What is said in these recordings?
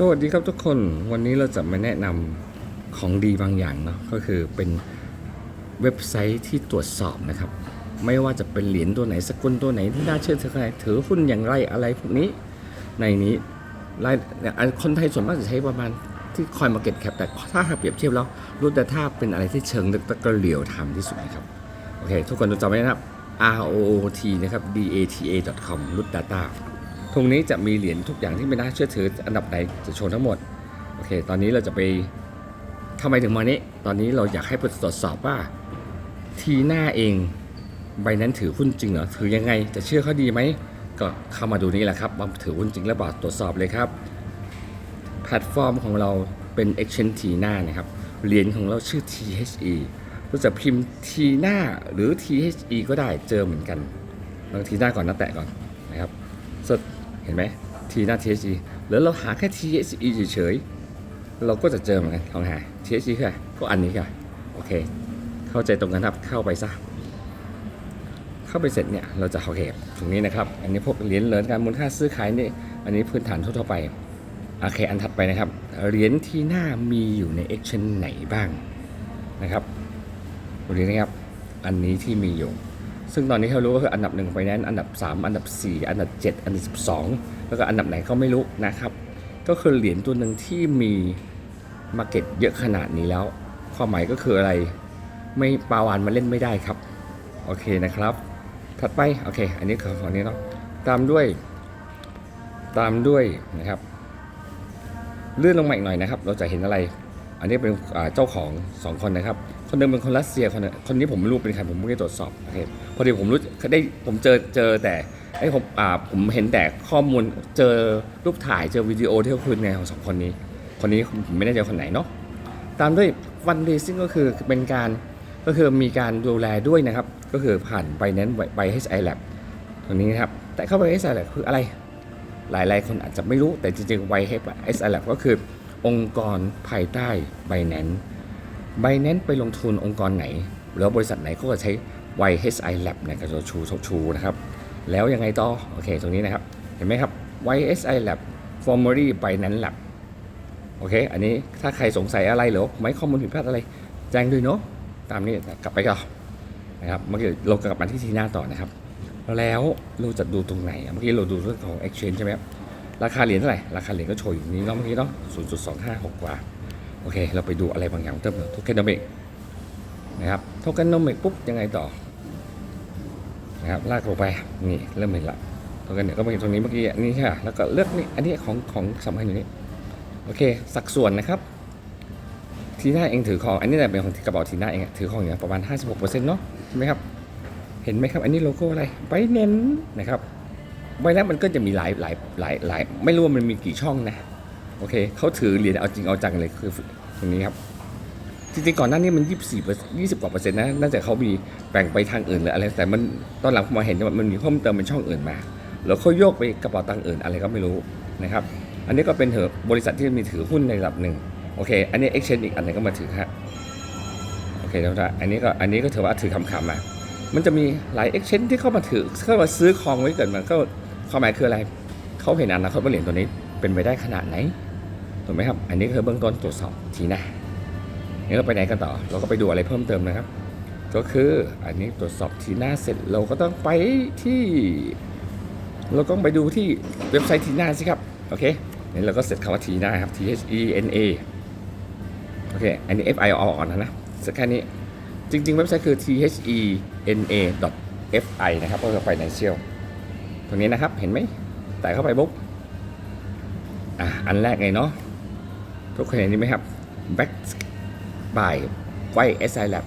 สวัสดีครับทุกคนวันนี้เราจะมาแนะนำของดีบางอย่างเนาะก็คือเป็นเว็บไซต์ที่ตรวจสอบนะครับ ไม่ว่าจะเป็นเหรียญตัวไหนสกุลตัวไหนที่น่าเชื่อถือใครถือหุ้นอย่างไรอะไรพวกนี้ในนี้รายคนไทยส่วนมากจะใช้ประมาณที่คอยมาเก็ตแคปแต่ถ้าหากเปรียบเทียบแล้วรูดแต่ถ้าเป็นอะไรที่เชิงลึกและกเรียวทม์ที่สุดนะครับโอเค ทุกคนจำไว้นะครับ r o o t นะครับ d a t a com รูด data ตรงนี้จะมีเหรียญทุกอย่างที่ไม่น่าเชื่อถืออันดับไหนจะโชว์ทั้งหมด โอเค ตอนนี้เราจะไปทำไมถึงมานี้ ตอนนี้เราอยากให้ไปตรวจสอบว่าทีหน้าเองใบนั้นถือหุ้นจริงเหรอ ถือยังไง จะเชื่อเขาดีไหม ก็เข้ามาดูนี่แหละครับว่าถือหุ้นจริงหรือเปล่าตรวจสอบเลยครับ แพลตฟอร์มของเราเป็น Exchange ทีหน้านะครับ เหรียญของเราชื่อ THE เราจะพิมพ์ทีหน้าหรือ THE ก็ได้เจอเหมือนกันลองทีหน้าก่อนนะแตะก่อนนะครับสด เห็นไหมทีหน้า THE หรือเราหาแค่ THE เฉยๆเราก็จะเจอเหมือนกันลองหา THE คืออะไรก็อันนี้ค่ะโอเค เข้าใจตรงกันครับเข้าไปซะเข้าไปเสร็จเนี่ยเราจะโอเคตรงนี้นะครับ อันนี้พวกเหรียญเหรียญการมูลค่าซื้อขายนี่อันนี้พื้นฐานทั่วๆไปโอเคอันถัดไปนะครับเหรียญที่หน้ามีอยู่ใน Exchange ไหนบ้างนะครับดูดีนะครับอันนี้ที่มีอยู่ ซึ่งตอนนี้เรารู้ก็คืออันดับหนึ่งไปนั้นอันดับ 3 อันดับ 4 อันดับ 7 อันดับ 12 แล้วก็อันดับไหนก็ไม่รู้นะครับ ก็คือเหรียญตัวหนึ่งที่มีมาเก็ตเยอะขนาดนี้แล้ว ความหมายก็คืออะไรไม่ปาวานมาเล่นไม่ได้ครับ โอเคนะครับ ถัดไป โอเค อันนี้คือของนี้เนาะตามด้วย ตามด้วยนะครับ เลื่อนลงมาอีกหน่อยนะครับ เราจะเห็นอะไร อันนี้เป็นเจ้าของสองคนนะครับ คนหนึงเป็นคนรัสเซียคนนึงคนนี้ผมไม่รู้เป็นใครผมไม่ได้ตรวจสอบโอเคพอดีผมรู้ได้ผมเจอเจอแต่ไอ้ผมอ่าผมเห็นแต่ข้อมูลเจอรูปถ่ายเจอวิดีโอที่เขาคุยในของสองคนนี้ คนนี้ผมไม่แน่ใจคนไหนเนาะตามด้วยวันเ a ซิ่งก็คือเป็นการก็คือมีการดูแลด้วยนะครับ ก็คือผ่านไปนั้นไป HI Lab ตรงนี้นะครับ แต่เข้าไป HI Lab คืออะไร หลายๆ คนอาจจะไม่รู้แต่จริงๆ YHI Lab ก็คือองค์กรภายใต้ Binance Binance ไปลงทุนองค์กรไหนหรือบริษัทไหนก็จะใช้ YHI Lab ในการชูชกชูนะครับ แล้วยังไงต่อ โอเค ตรงนี้นะครับ เห็นไหมครับ YHI Lab formerly Binance Lab โอเค อันนี้ถ้าใครสงสัยอะไรหรือไม่ข้อมูลผิดพลาดอะไร แจ้งด้วยเนาะ ตามนี้กลับไปก่อนนะครับ เมื่อกี้เรากลับมาที่ทีหน้าต่อนะครับ แล้วเราจะดูตรงไหน เมื่อกี้เราดูเรื่องของ exchange ใช่ไหมครับ ราคาเหรียญเท่าไหร่ ราคาเหรียญก็โชว์อยู่นี้เนาะเมื่อกี้เนาะ0.256 กว่า โอเค เราไปดูอะไรบางอย่างเติมเติมโทเคนโนมิกนะครับโทเคนโนมิกปุ๊บยังไงต่อนะครับลากลงไปนี่เริ่มเห็นละโทเคนเนี่ยก็มาเห็นตรงนี้เมื่อกี้นี่ค่ะแล้วก็เลือกนี่อันนี้ของของสำคัญอยู่นี่โอเค สัดส่วนนะครับ ทีน่าเองถือของอันนี้แหละเป็นของกระเป๋าทีน่าเองถือของอย่างประมาณ 56%เนาะใช่ไหมครับ เห็นไหมครับ อันนี้โลโก้อะไรไบเน้นนะครับใบนั้นมันก็จะมีหลายหลายหลายหลายไม่รู้ว่ามันมีกี่ช่องนะ โอเคเขาถือเหรียญเอาจริงเอาจังเลยคือตรงนี้ครับจริงๆก่อนหน้านี้มัน 24 20กว่าเปอร์เซ็นต์นะน่าจะเขามีแบ่งไปทางอื่นหรืออะไร แต่มันตอนหลังผมมาเห็นว่ามันมีเพิ่มเติมเป็นช่องอื่นมา แล้วเขาโยกไปกระเป๋าตังค์อื่นอะไรก็ไม่รู้นะครับ อันนี้ก็เป็นเถอบริษัทที่มีถือหุ้นในระดับหนึ่งโอเค อันนี้ exchange อีกอันหนึงก็มาถือฮะโอเคแล้วนะอันนี้ก็อันนี้ก็ถือว่าถือคำๆมา มันจะมีหลาย exchange ที่เข้ามาถือเข้ามาซื้อคองไว้เกิดมันก็ความหมายคืออะไรเขาเห็นอนาคตว่าเหรียญตัวนี้เป็นไปได้ขนาดไหน ถูกไหมครับ อันนี้คือเบื้องต้นตรวจสอบทีนะงั้นเราไปไหนกันต่อ เราก็ไปดูอะไรเพิ่มเติมนะครับ ก็คืออันนี้ตรวจสอบทีหน้าเสร็จเราก็ต้องไปที่ เราต้องไปดูที่เว็บไซต์ทีหน้าสิครับ โอเคนี่เราก็เสร็จคำว่าทีหน้าครับ T H E N A โอเค อันนี้ F I เอาออกนะนะสร็จแค่นี้ จริง ๆ เว็บไซต์คือ T H E N A F I นะครับ ก็คือ financial ตรงนี้นะครับ เห็นไหม แต่เข้าไปปุ๊บอะ อันแรกไงเนาะ ทุกคนเห็นนี่ไหมครับ back by y s i lab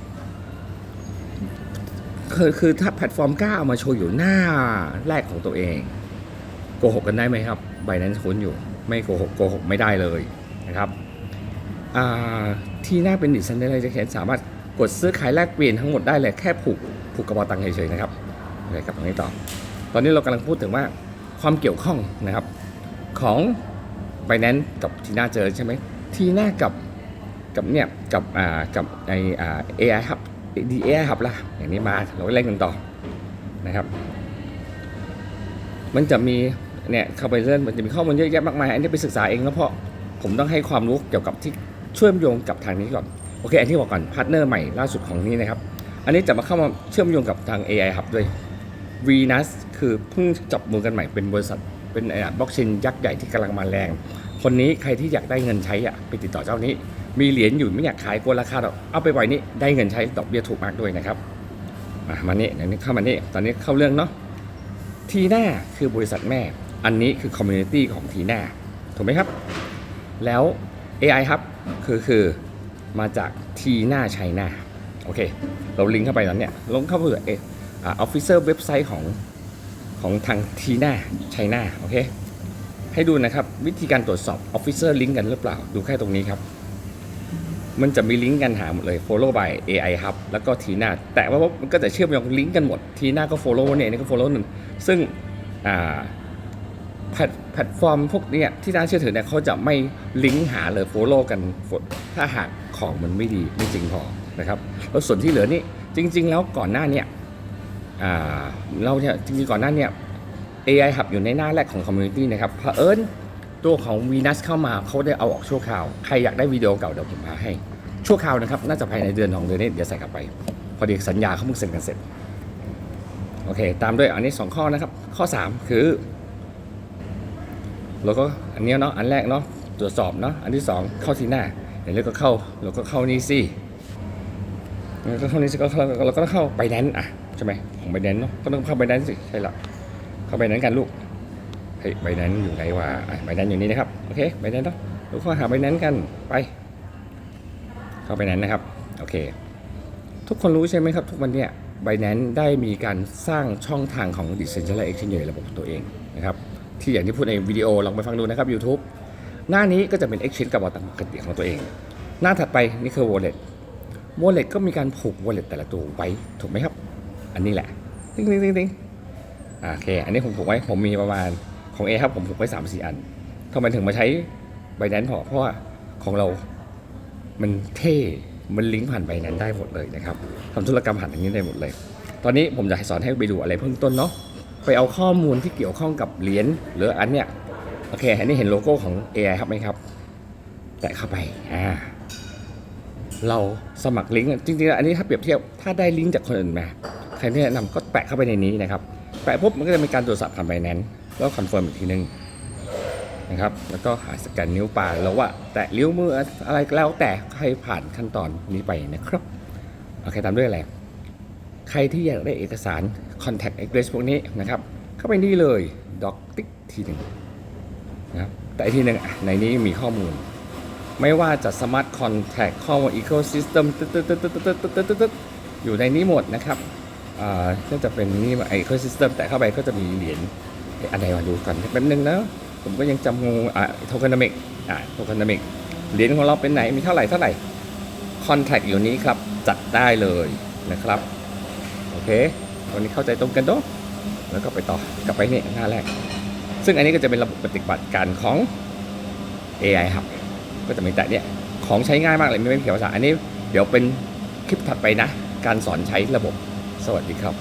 คือคือถ้าแพลตฟอร์มกล้าเอามาโชว์อยู่หน้าแรกของตัวเอง โกหกกันได้ไหมครับใบนั้นคุ้นอยู่ ไม่โกหกโกหกไม่ได้เลยนะครับที่หน้าเป็นดิสันเดอร์จะเขียนสามารถกดซื้อขายแลกเปลี่ยนทั้งหมดได้เลยแค่ผูกผูกกระเป๋าตังค์เฉยๆนะครับโอเคกลับตรงนี้ต่อ ตอนนี้เรากำลังพูดถึงว่าความเกี่ยวข้องนะครับของไบแนนกับทีน่าเจอใช่ไหม ทีน่ากับกับเนี่ยกับอ่ากับในอ่า AI Hub DAI Hub ล่ะอย่างนี้มาเราก็เล่นกันต่อนะครับ มันจะมีเนี่ยเข้าไปเรื่อยมันจะมีข้อมูลเยอะแยะมากมายอันนี้ไปศึกษาเองแล้วเพราะผมต้องให้ความรู้เกี่ยวกับที่เชื่อมโยงกับทางนี้ก่อนโอเคอันที่บอกก่อนพาร์ทเนอร์ใหม่ล่าสุดของนี้นะครับ อันนี้จะมาเข้ามาเชื่อมโยงกับทาง AI Hub ด้วย Venus คือเพิ่งจับมือกันใหม่เป็นบริษัทเป็นบล็อกเชนยักษ์ใหญ่ที่กำลังมาแรง คนนี้ใครที่อยากได้เงินใช้อะไปติดต่อเจ้านี้ มีเหรียญอยู่ไม่อยากขายกลัวราคาหรอกเอาไปปล่อยนี่ได้เงินใช้ดอกเบี้ยถูกมากด้วยนะครับมามานี่เดี๋ยวนี้เข้ามานี่ตอนนี้เข้าเรื่องเนาะทีน่าคือบริษัทแม่ อันนี้คือคอมมูนิตี้ของทีน่าถูกไหมครับ แล้ว AI ครับคือคือมาจากทีน่าไชน่าโอเค เราลิงก์เข้าไปแล้วเนี่ยลงเข้าไปเออออฟฟิเซอร์เว็บไซต์ของของทางทีน่าไชน่าโอเค ให้ดูนะครับ วิธีการตรวจสอบ Officer ลิงก์กันหรือเปล่า ดูแค่ตรงนี้ครับ มันจะมีลิงก์กันหาหมดเลย follow by AI Hub แล้วก็ทีน่าแต่ว่ามันก็จะเชื่อมโยงลิงก์กันหมดทีน่าก็ follow เนี่ยนี่ก็ follow หนึ่งซึ่งแพลตฟอร์มพวกนี้ที่น่าเชื่อถือเนี่ยเขาจะไม่ลิงก์หาเลย follow กันถ้าหากของมันไม่ดีไม่จริงพอนะครับแล้วส่วนที่เหลือนี่จริง ๆ แล้วก่อนหน้าเนี่ยเราเนี่ยจริงๆก่อนหน้าเนี่ย AI Hub อยู่ในหน้าแรกของ Community นะครับเผอิญตัวของ Venus เข้ามาเขาได้เอาออกชั่วคราว ใครอยากได้วิดีโอเก่าเดี๋ยวผมพาให้ ชั่วคราวนะครับ น่าจะภายในเดือนของเดือนนี้เดี๋ยวใส่กลับไป พอดีสัญญาเขาเพิ่งเซ็นกันเสร็จ โอเค ตามด้วยอันนี้ 2 ข้อนะครับ ข้อ 3 คือเราก็อันนี้เนาะอันแรกเนาะตรวจสอบเนาะอันที่ 2 เข้าที่หน้าเดี๋ยวเราก็เข้าเราก็เข้านี่สิเราก็เข้านี่สิก็เราก็ต้องเข้าไปแนนอะใช่ไหมของไปแนนเนาะก็ต้องเข้าไปแนนสิใช่ละ เข้าไปนั้นกันลูกเฮ้ยใบนั้นอยู่ไหนวะใบนั้นอยู่นี่นะครับ โอเคใบนั้นเนาะลูกเข้าหาใบนั้นกันไป เข้าไปนั้นนะครับ โอเค ทุกคนรู้ใช่ไหมครับ ทุกวันเนี้ยใบนั้นได้มีการสร้างช่องทางของ Decentralized Exchange ระบบของตัวเองนะครับ ที่อย่างที่พูดในวิดีโอลองไปฟังดูนะครับ YouTube หน้านี้ก็จะเป็น Exchange กับวอลตังปกติของตัวเอง หน้าถัดไปนี่คือ Wallet Wallet ก็มีการผูก Wallet แต่ละตัวไว้ถูกไหมครับ อันนี้แหละติ๊งติ๊งติ๊งติ๊ง โอเค อันนี้ผมผูกไว้ผมมีประมาณของ A ครับผมผูกไว้3ามสี่อันทำไมถึงมาใช้ใบแนั้นพอเพราะว่าของเรา มันเท่ มันลิงก์ผ่านใบแนั้นได้หมดเลยนะครับทำธุรกรรมผ่านอย่างนี้ได้หมดเลย ตอนนี้ผมจะสอนให้ไปดูอะไรเพิ่มต้นเนาะ ไปเอาข้อมูลที่เกี่ยวข้องกับเหรียญหรืออันเนี้ย โอเค อันนี้เห็นโลโก้ของ AI ครับไหมครับ แตะเข้าไป อ่า เราสมัครลิงก์จริงๆ อันนี้ถ้าเปรียบเทียบ ถ้าได้ลิงก์จากคนอื่นมา ใครแนะนำก็แปะเข้าไปในนี้นะครับ แปะปุ๊บมันก็จะมีการตรวจสอบผ่านไบแนนแล้วคอนเฟิร์มอีกทีนึงนะครับ แล้วก็หาสแกนนิ้วปลาแล้วว่าแตะเลี้ยวมืออะไรแล้วแต่ใครผ่านขั้นตอนนี้ไปนะครับโอเคตามด้วยแหละใครที่อยากได้เอกสาร Contact address พวกนี้นะครับ เข้าไปนี่เลย Doc t i c ทีหนึ่งนะครับแต่ทีหนึ่งในนี้มีข้อมูล ไม่ว่าจะ Smart Contact ข้อมูล Ecosystem อยู่ในนี้หมดนะครับ ก็จะเป็นนี่ไอคซิสเต็มแต่เข้าไปก็จะมีเหรียญอะไรมาดูกันแป๊บนึงนะผมก็ยังจำงูอ่าโทเคนมิกอ่าโทเคนมิกเหรียญของเราเป็นไหนมีเท่าไหร่เท่าไหร่คอนแทคอยู่นี้ครับ จัดได้เลยนะครับ โอเค วันนี้เข้าใจตรงกันเนาะแล้วก็ไปต่อกลับไปนี่หน้าแรก ซึ่งอันนี้ก็จะเป็นระบบปฏิบัติการของ AI ครับ ก็จะมีแต่เนี่ยของใช้ง่ายมากเลยไม่ไม่เขียวภาษาอันนี้ เดี๋ยวเป็นคลิปถัดไปนะ การสอนใช้ระบบ สวัสดีครับ